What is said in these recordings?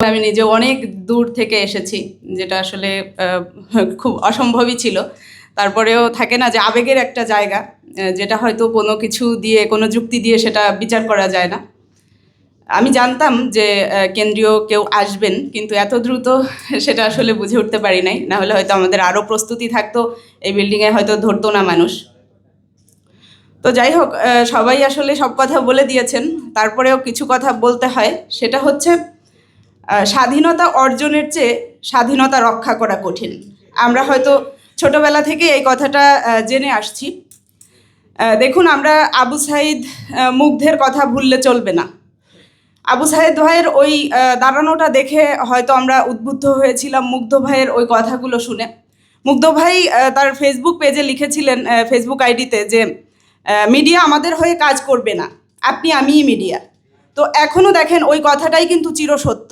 আমি নিজে অনেক দূর থেকে এসেছি, যেটা আসলে খুব অসম্ভবই ছিল। তারপরেও থাকে না যে আবেগের একটা জায়গা যেটা হয়তো কোনো কিছু দিয়ে, কোনো যুক্তি দিয়ে সেটা বিচার করা যায় না। আমি জানতাম যে কেন্দ্রীয় কেউ আসবেন, কিন্তু এত দ্রুত সেটা আসলে বুঝে উঠতে পারি নাই। না হলে হয়তো আমাদের আরও প্রস্তুতি থাকতো, এই বিল্ডিংয়ে হয়তো ধরতো না মানুষ। তো যাই হোক সবাই আসলে সব কথা বলে দিয়েছেন। তারপরেও কিছু কথা বলতে হয়। সেটা হচ্ছে স্বাধীনতা অর্জনের চেয়ে স্বাধীনতা রক্ষা করা কঠিন। আমরা হয়তো ছোটবেলা থেকে এই কথাটা জেনে আসছি। দেখুন, আমরা আবু সাইদ মুগ্ধের কথা ভুললে চলবে না। আবু সাইদ ভাইয়ের ওই দাঁড়ানোটা দেখে হয়তো আমরা উদ্বুদ্ধ হয়েছিলাম মুগ্ধ ভাইয়ের ওই কথাগুলো শুনে। মুগ্ধ ভাই তার ফেসবুক পেজে লিখেছিলেন ফেসবুক আইডিতে যে মিডিয়া আমাদের হয়ে কাজ করবে না। আপনি আমিই মিডিয়া। তো এখনও দেখেন ওই কথাটাই কিন্তু চিরসত্য।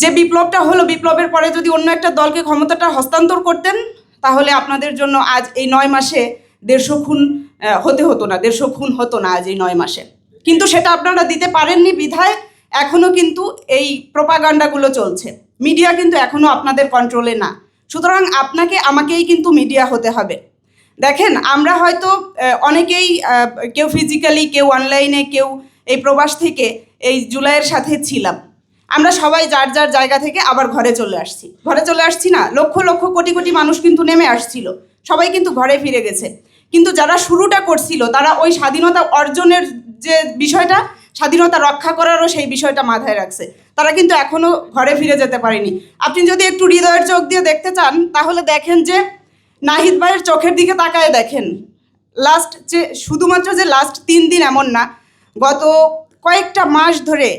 যে বিপ্লবটা হলো, বিপ্লবের পরে যদি অন্য একটা দলকে ক্ষমতাটা হস্তান্তর করতেন, তাহলে আপনাদের জন্য আজ এই নয় মাসে দেড়শো খুন হতে হতো না, দেড়শো খুন হতো না আজ এই নয় মাসে। কিন্তু সেটা আপনারা দিতে পারেননি বিধায় এখনও কিন্তু এই প্রপাগান্ডাগুলো চলছে। মিডিয়া কিন্তু এখনও আপনাদের কন্ট্রোলে না। সুতরাং আপনাকে, আমাকেই কিন্তু মিডিয়া হতে হবে। দেখেন, আমরা হয়তো অনেকেই কেউ ফিজিক্যালি কেউ অনলাইনে কেউ এই প্রবাস থেকে এই জুলাইয়ের সাথে ছিলাম। আমরা সবাই যার যার জায়গা থেকে আবার ঘরে চলে আসছি। ঘরে চলে আসছি না, লক্ষ লক্ষ কোটি কোটি মানুষ কিন্তু নেমে আসছিল। সবাই কিন্তু ঘরে ফিরে গেছে। কিন্তু যারা শুরুটা করছিল, তারা ওই স্বাধীনতা অর্জনের যে বিষয়টা, স্বাধীনতা রক্ষা করারও সেই বিষয়টা মাথায় রাখছে। তারা কিন্তু এখনও ঘরে ফিরে যেতে পারেনি। আপনি যদি একটু হৃদয়ের চোখ দিয়ে দেখতে চান, তাহলে দেখেন যে নাহিদ ভাইয়ের চোখের দিকে তাকায় দেখেন। লাস্ট যে, শুধুমাত্র যে লাস্ট তিন দিন এমন না, গত কয়েকটা মাস ধরে